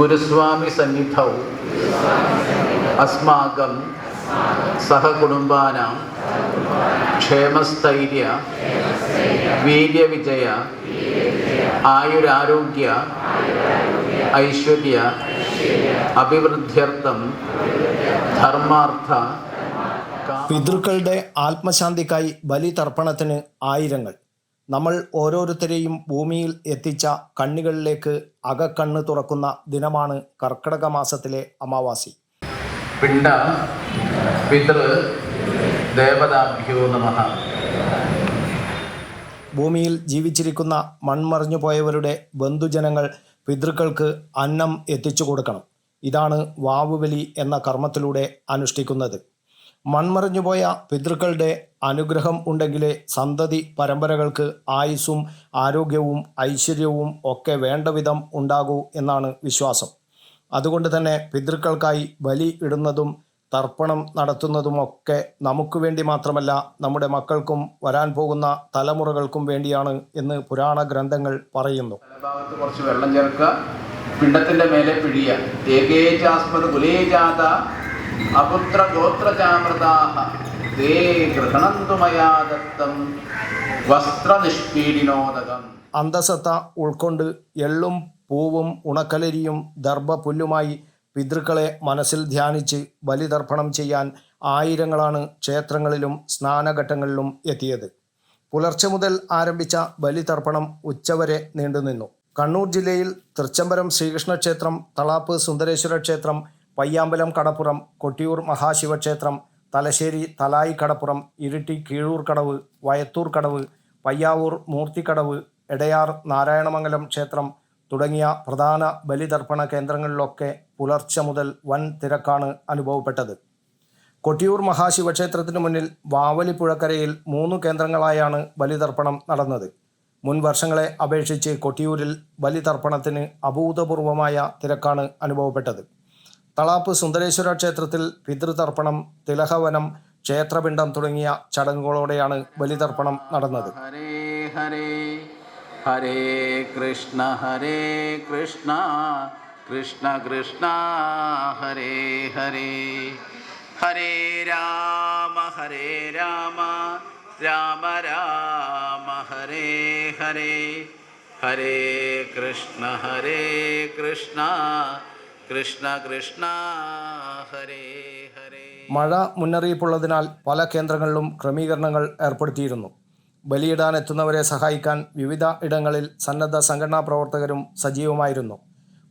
ഗുരുസ്വാമി സന്നിധൗ. അസ്മാകം സഹകുടുംബാനാം. ക്ഷേമസ്ഥൈര്യ. വീര്യവിജയ. ആയുരാരോഗ്യ. ഐശ്വര്യ. അഭിവൃദ്ധ്യർത്ഥം. ധർമാർത്ഥ. പിതൃക്കളുടെ ആത്മശാന്തിക്കായി ബലിതർപ്പണത്തിന് ആയിരങ്ങൾ. നമ്മൾ ഓരോരുത്തരെയും ഭൂമിയിൽ എത്തിച്ച കണ്ണികളിലേക്ക് അകക്കണ്ണ് തുറക്കുന്ന ദിനമാണ് കർക്കിടക മാസത്തിലെ അമാവാസി. പിണ്ട പിതൃ ദേവതാഭ്യോ നമ. ഭൂമിയിൽ ജീവിച്ചിരിക്കുന്ന മൺമറിഞ്ഞു പോയവരുടെ ബന്ധുജനങ്ങൾ പിതൃക്കൾക്ക് അന്നം എത്തിച്ചു കൊടുക്കണം. ഇതാണ് വാവുബലി എന്ന കർമ്മത്തിലൂടെ അനുഷ്ഠിക്കുന്നത്. മൺമറിഞ്ഞുപോയ പിതൃക്കളുടെ അനുഗ്രഹം ഉണ്ടെങ്കിലേ സന്തതി പരമ്പരകൾക്ക് ആയുസ്സും ആരോഗ്യവും ഐശ്വര്യവും ഒക്കെ വേണ്ട വിധം ഉണ്ടാകൂ എന്നാണ് വിശ്വാസം. അതുകൊണ്ട് തന്നെ പിതൃക്കൾക്കായി ബലി ഇടുന്നതും തർപ്പണം നടത്തുന്നതുമൊക്കെ നമുക്ക് വേണ്ടി മാത്രമല്ല നമ്മുടെ മക്കൾക്കും വരാൻ പോകുന്ന തലമുറകൾക്കും വേണ്ടിയാണ് എന്ന് പുരാണ ഗ്രന്ഥങ്ങൾ പറയുന്നു. കുറച്ച് വെള്ളം ചേർക്കുക. പിണ്ടത്തിന്റെ മേലെ പിഴിയ ഏകേജാസ്മത് കുലേജാത അപുത്ര ഗോത്രചാമൃതാഹ തേ ഗൃഹണന്തു മയാ ദത്തം. വസ്ത്രനിഷ്പീഡിനോദകം. അന്തസത്ത ഉൾക്കൊണ്ട് എള്ളും പൂവും ഉണക്കലരിയും ദർഭപുല്ലുമായി പിതൃക്കളെ മനസ്സിൽ ധ്യാനിച്ച് ബലിതർപ്പണം ചെയ്യാൻ ആയിരങ്ങളാണ് ക്ഷേത്രങ്ങളിലും സ്നാനഘട്ടങ്ങളിലും എത്തിയത്. പുലർച്ചെ മുതൽ ആരംഭിച്ച ബലിതർപ്പണം ഉച്ചവരെ നീണ്ടുനിന്നു. കണ്ണൂർ ജില്ലയിൽ തൃച്ചംബരം ശ്രീകൃഷ്ണ ക്ഷേത്രം തളാപ്പ് സുന്ദരേശ്വര ക്ഷേത്രം പയ്യാമ്പലം കടപ്പുറം കൊട്ടിയൂർ മഹാശിവക്ഷേത്രം തലശ്ശേരി തലായി കടപ്പുറം ഇരിട്ടി കീഴൂർ കടവ് വയത്തൂർ കടവ് പയ്യാവൂർ മൂർത്തിക്കടവ് എടയാർ നാരായണമംഗലം ക്ഷേത്രം തുടങ്ങിയ പ്രധാന ബലിതർപ്പണ കേന്ദ്രങ്ങളിലൊക്കെ പുലർച്ചെ മുതൽ വൻ തിരക്കാണ് അനുഭവപ്പെട്ടത്. കൊട്ടിയൂർ മഹാശിവക്ഷേത്രത്തിന് മുന്നിൽ വാവലിപ്പുഴക്കരയിൽ മൂന്ന് കേന്ദ്രങ്ങളായാണ് ബലിതർപ്പണം നടന്നത്. മുൻ വർഷങ്ങളെ അപേക്ഷിച്ച് കൊട്ടിയൂരിൽ ബലിതർപ്പണത്തിന് അഭൂതപൂർവമായ തിരക്കാണ് അനുഭവപ്പെട്ടത്. തളാപ്പ് സുന്ദരേശ്വര ക്ഷേത്രത്തിൽ പിതൃതർപ്പണം തിലഹവനം ക്ഷേത്രപിണ്ഡം തുടങ്ങിയ ചടങ്ങുകളോടെയാണ് ബലിതർപ്പണം നടന്നത്. ഹരേ ഹരേ ഹരേ കൃഷ്ണ ഹരേ കൃഷ്ണ കൃഷ്ണ കൃഷ്ണ ഹരേ ഹരേ. ഹരേ രാമ ഹരേ രാമ രാമ രാമ ഹരേ ഹരേ. ഹരേ കൃഷ്ണ ഹരേ കൃഷ്ണ കൃഷ്ണ കൃഷ്ണ ഹരേ ഹരേ. മഴ മുന്നറിയിപ്പുള്ളതിനാൽ പല കേന്ദ്രങ്ങളിലും ക്രമീകരണങ്ങൾ ഏർപ്പെടുത്തിയിരുന്നു. ബലിയിടാൻ എത്തുന്നവരെ സഹായിക്കാൻ വിവിധ ഇടങ്ങളിൽ സന്നദ്ധ സംഘടനാ പ്രവർത്തകരും സജീവമായിരുന്നു.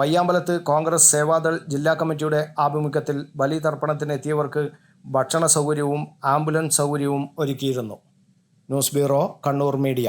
പയ്യാമ്പലത്ത് കോൺഗ്രസ് സേവാദൾ ജില്ലാ കമ്മിറ്റിയുടെ ആഭിമുഖ്യത്തിൽ ബലി തർപ്പണത്തിന് എത്തിയവർക്ക് ഭക്ഷണ സൗകര്യവും ആംബുലൻസ് സൗകര്യവും ഒരുക്കിയിരുന്നു. News bureau Kannur media.